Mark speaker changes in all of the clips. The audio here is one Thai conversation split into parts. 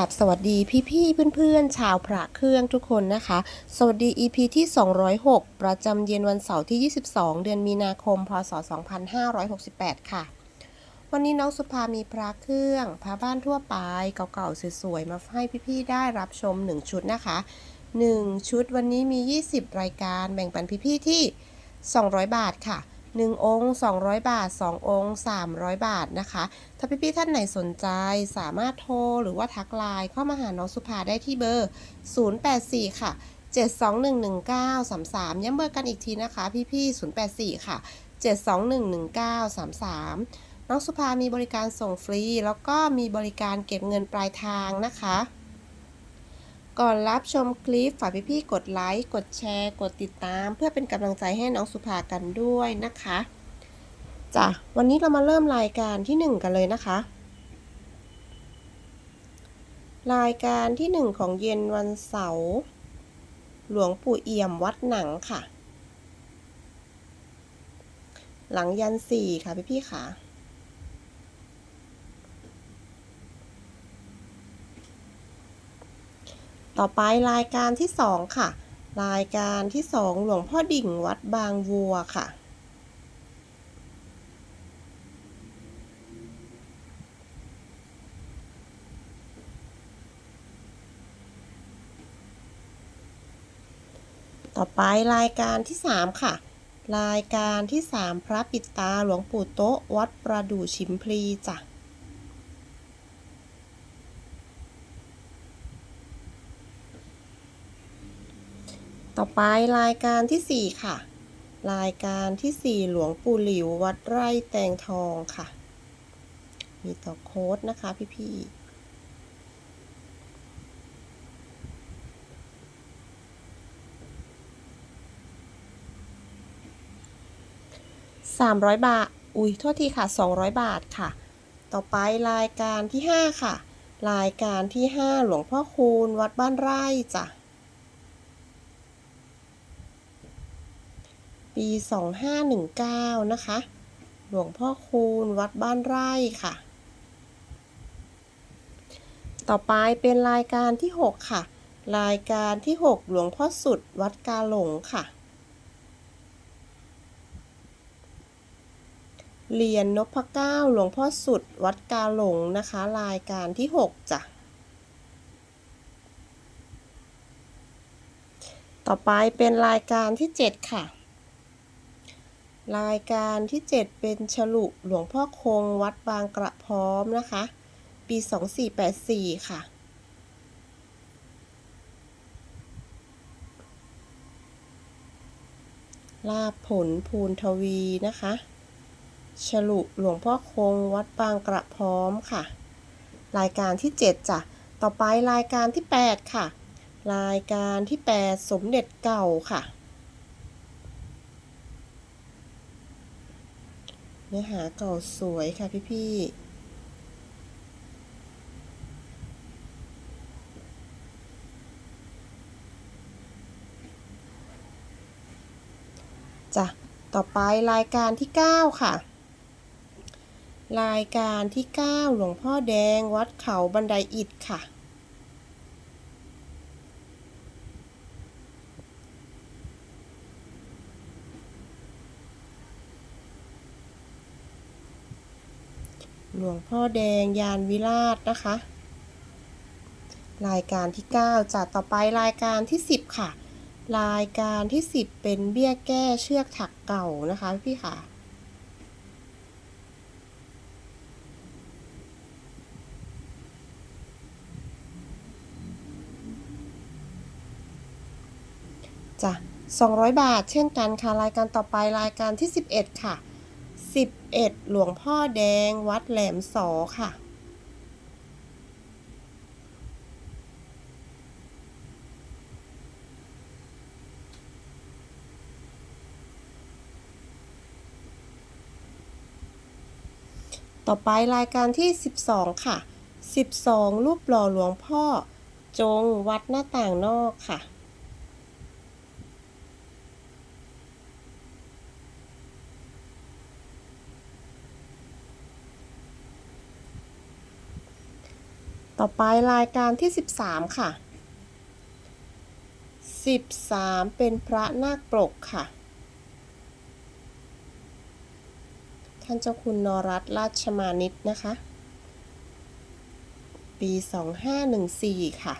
Speaker 1: ครับสวัสดีพี่ๆเพื่อนๆ ชาวพระเครื่องทุกคนนะคะ สวัสดี EP ที่ 206 ประจำเย็นวันเสาร์ที่ 22 เดือนมีนาคม พศ 2568 ค่ะ วันนี้น้องสุภามีพระเครื่อง พระบ้านทั่วไปเก่าๆ สวยๆ มาให้พี่ๆ ได้รับชม 1 ชุดนะคะ 1 ชุดวันนี้มี 20 รายการแบ่งปันพี่ๆ ที่ 200 บาทค่ะ 1 องค์ 200 บาท 2 องค์ 300 บาทนะคะ ถ้าพี่ๆท่านไหนสนใจสามารถโทรหรือว่าทักไลน์เข้ามาหาน้องสุภาได้ที่เบอร์ 084 ค่ะ 7211933 ย้ำเบอร์กันอีกทีนะคะ พี่ๆ084 ค่ะ 7211933 น้องสุภามีบริการส่งฟรี แล้วก็มีบริการเก็บเงินปลายทางนะคะ ก่อนรับชมคลิปฝากพี่ๆกดไลค์ กดแชร์ กดติดตาม เพื่อเป็นกำลังใจให้น้องสุภากันด้วยนะคะจ้ะวันนี้เรามาเริ่มรายการที่ 1 กันเลยนะคะ รายการที่ 1 ของเย็นวันเสาร์หลวงปู่เอี่ยมวัดหนังค่ะ หลังยันสี่ค่ะพี่พี่ๆค่ะ ต่อไปรายการที่ 2 ค่ะ รายการที่ 2 หลวงพ่อดิ่งวัดบางวัวค่ะ ต่อไปรายการที่ 3 ค่ะ รายการที่ 3 พระปิดตาหลวงปู่โต๊ะวัดประดู่ชิมพลีจ้ะ ต่อไปรายการที่ 4 ค่ะ รายการที่ 4 หลวงปู่หลิววัดไร่แตงทองค่ะ มีต่อโค้ดนะคะพี่ๆ300บาท อุ้ยโทษทีค่ะ200บาทค่ะ ต่อไปรายการที่5ค่ะ รายการที่5หลวงพ่อคูณวัดบ้านไร่จ้ะ ปี 2519 นะคะ หลวงพ่อคูณวัดบ้านไร่ค่ะ ต่อไปเป็นรายการที่ 6 ค่ะ รายการที่ 6 หลวงพ่อสุดวัดกาหลงค่ะ เหรียญนพเก้าหลวงพ่อสุดวัดกาหลงนะคะ รายการที่ 6 จ้ะต่อไปเป็นรายการที่ 7 ค่ะ รายการที่ 7 เป็นฉลุหลวงพ่อคงวัดบางกระพร้อมนะคะ ปี 2484 ค่ะ ลาบผลภูนทวีนะคะ ฉลุหลวงพ่อคงวัดบางกระพร้อมค่ะ รายการที่ 7 จ้ะ ต่อไปรายการที่ 8 ค่ะ รายการที่ 8 สมเด็จเก่าค่ะ เนื้อหาเก่าสวยค่ะพี่ๆจ้ะ ต่อไปรายการที่ 9 ค่ะ รายการที่ 9 หลวงพ่อแดงวัดเขาบันไดอิฐค่ะ หลวงพ่อแดงยานวิราชนะคะ รายการที่ 9จัดต่อไปรายการที่ 10 ค่ะ รายการที่ 10 เป็นเบี้ยแก้เชือกถักเก่านะคะพี่ค่ะจ้ะ200 บาท เช่นกันค่ะ รายการต่อไปรายการที่ 11 ค่ะ 11 หลวงพ่อแดงวัดแหลมสอค่ะ ต่อไปรายการที่ 12 ค่ะ 12 รูปหล่อหลวงพ่อ จงวัดหน้าต่างนอกค่ะ ต่อไปรายการที่ 13 ค่ะ 13 เป็นพระนาคปรกค่ะ ท่านเจ้าคุณนรัตราชมานิตนะคะ ปี 2514 ค่ะ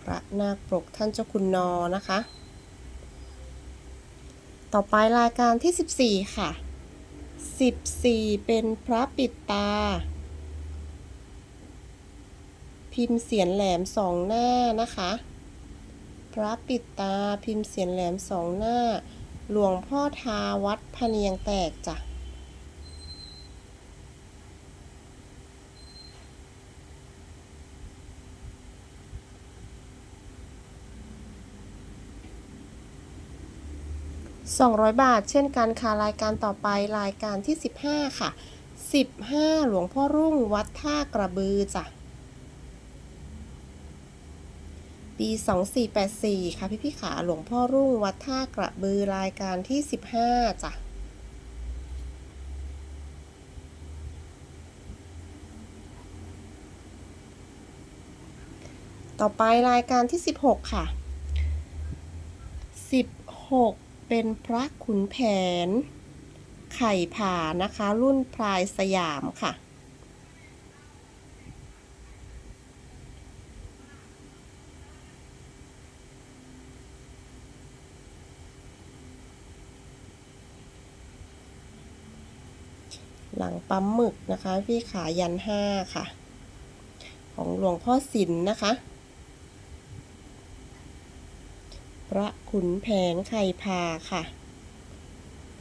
Speaker 1: พระนาคปรกท่านเจ้าคุณนอนะคะ ต่อไปรายการที่ 14 ค่ะ 14 เป็นพระปิดตา พิมพ์เสียนแหลมสองหน้านะคะ พระปิดตาพิมพ์เสียนแหลมสองหน้า หลวงพ่อทาวัดพะเนียงแตกจ้ะ 200 บาท เช่นกันค่ะรายการต่อไปรายการที่ 15 ค่ะ 15 หลวงพ่อรุ่งวัดท่ากระบือจ้ะปี 2484 ค่ะพี่พี่ขาหลวงพ่อรุ่งวัดท่ากระบือรายการที่ 15 จ้ะต่อไปรายการที่ 16 ค่ะ 16 เป็นพระขุนแผน ไข่ผ่านะคะ รุ่นพลายสยามค่ะ หลังปั๊มหมึกนะคะ พี่ขายันห้าค่ะ ของหลวงพ่อสินนะคะ พระขุนแผนไข่พาค่ะ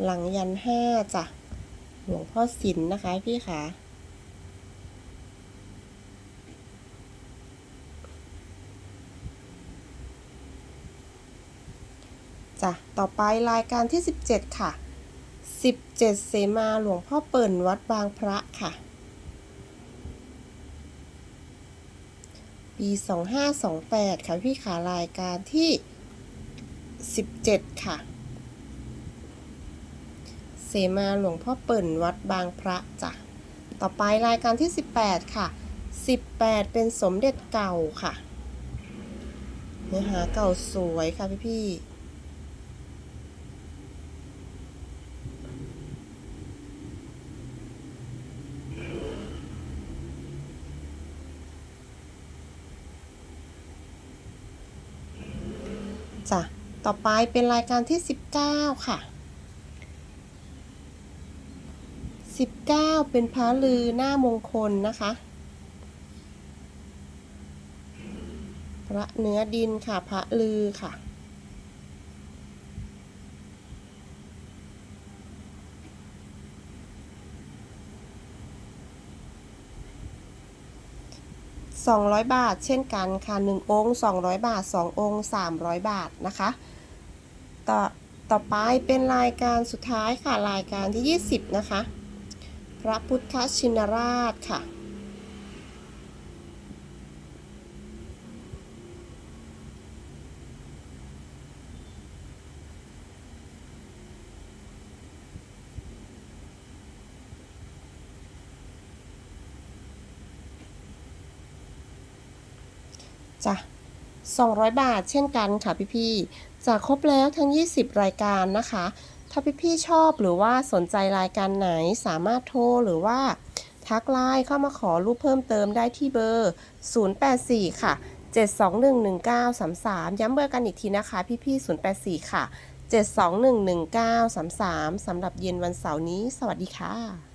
Speaker 1: หลังยันห้าจ้ะ หลวงพ่อสิลนนะคะพี่ขาจ้ะ ต่อไปรายการที่ 17 ค่ะ 17 เสมาหลวงพ่อเปิ่นวัดบางพระค่ะ ปี 2528 ค่ะพี่ขารายการที่ 17 ค่ะ เสมาหลวงพ่อเปิ่นวัดบางพระจ้ะ ต่อไปรายการที่ 18 ค่ะ 18 เป็นสมเด็จเก่าค่ะ เนื้อหาเก่าสวยค่ะพี่พี่จ้ะ ต่อไปเป็นรายการที่ 19 ค่ะ 19 เป็นพระลือหน้ามงคลนะคะ พระเนื้อดินค่ะ พระลือค่ะ200 บาท เช่นกันค่ะ 1 องค์ 200 บาท 2 องค์ 300 บาทนะคะ ต่อต่อไปเป็นรายการสุดท้ายค่ะรายการที่ 20 นะคะ พระพุทธชินราชค่ะ จ้ะ200 บาทเช่นกันค่ะพี่ๆ จะครบแล้วทั้ง 20 รายการนะคะ ถ้าพี่ๆชอบหรือว่าสนใจรายการไหนสามารถโทรหรือว่าทักไลน์เข้ามาขอรูปเพิ่มเติมได้ที่เบอร์ 084 ค่ะ 7211933 ย้ำเบอร์กันอีกทีนะคะ พี่ๆ084 ค่ะ 7211933สำหรับเย็นวันเสาร์นี้ สวัสดีค่ะ